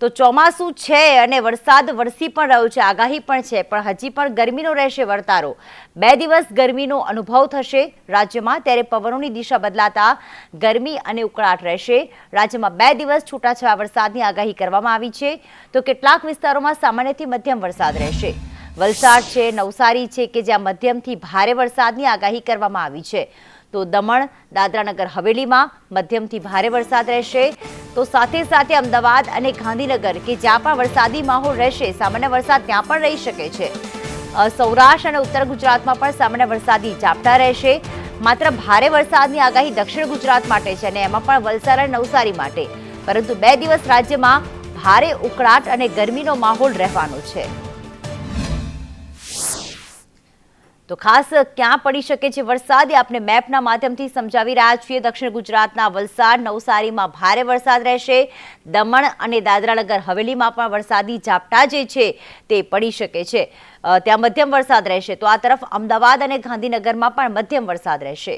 તો ચોમાસું છે અને વરસાદ વરસી પણ રહ્યો છે, આગાહી પણ છે, પણ હજી પણ ગરમીનો રહેશે વર્તારો. બે દિવસ ગરમીનો અનુભવ થશે રાજ્યમાં, ત્યારે પવનોની દિશા બદલાતા ગરમી અને ઉકળાટ રહેશે. રાજ્યમાં બે દિવસ છૂટાછવાયા વરસાદની આગાહી કરવામાં આવી છે. તો કેટલાક વિસ્તારોમાં સામાન્યથી મધ્યમ વરસાદ રહેશે. વલસાડ છે, નવસારી છે કે જ્યાં મધ્યમથી ભારે વરસાદની આગાહી કરવામાં આવી છે. તો દમણ, દાદરાનગર, હવેલીમાં મધ્યમથી ભારે વરસાદ રહેશે. તો સાથે સાથે અમદાવાદ અને ગાંધીનગર કે જ્યાં પણ વરસાદી માહોલ રહેશે, સામાન્ય વરસાદ ત્યાં પણ રહી શકે છે. સૌરાષ્ટ્ર અને ઉત્તર ગુજરાતમાં પણ સામાન્ય વરસાદી ઝાપટા રહેશે. માત્ર ભારે વરસાદની આગાહી દક્ષિણ ગુજરાત માટે છે અને એમાં પણ વલસાડ અને નવસારી માટે. પરંતુ બે દિવસ રાજ્યમાં ભારે ઉકળાટ અને ગરમીનો માહોલ રહેવાનો છે. તો ખાસ ક્યાં પડી શકે છે વરસાદ એ આપણે મેપના માધ્યમથી સમજાવી રહ્યા છીએ. દક્ષિણ ગુજરાતના વલસાડ, નવસારીમાં ભારે વરસાદ રહેશે. દમણ અને દાદરાનગર હવેલીમાં પણ વરસાદી ઝાપટા જે છે તે પડી શકે છે. ત્યાં મધ્યમ વરસાદ રહેશે. તો આ તરફ અમદાવાદ અને ગાંધીનગરમાં પણ મધ્યમ વરસાદ રહેશે.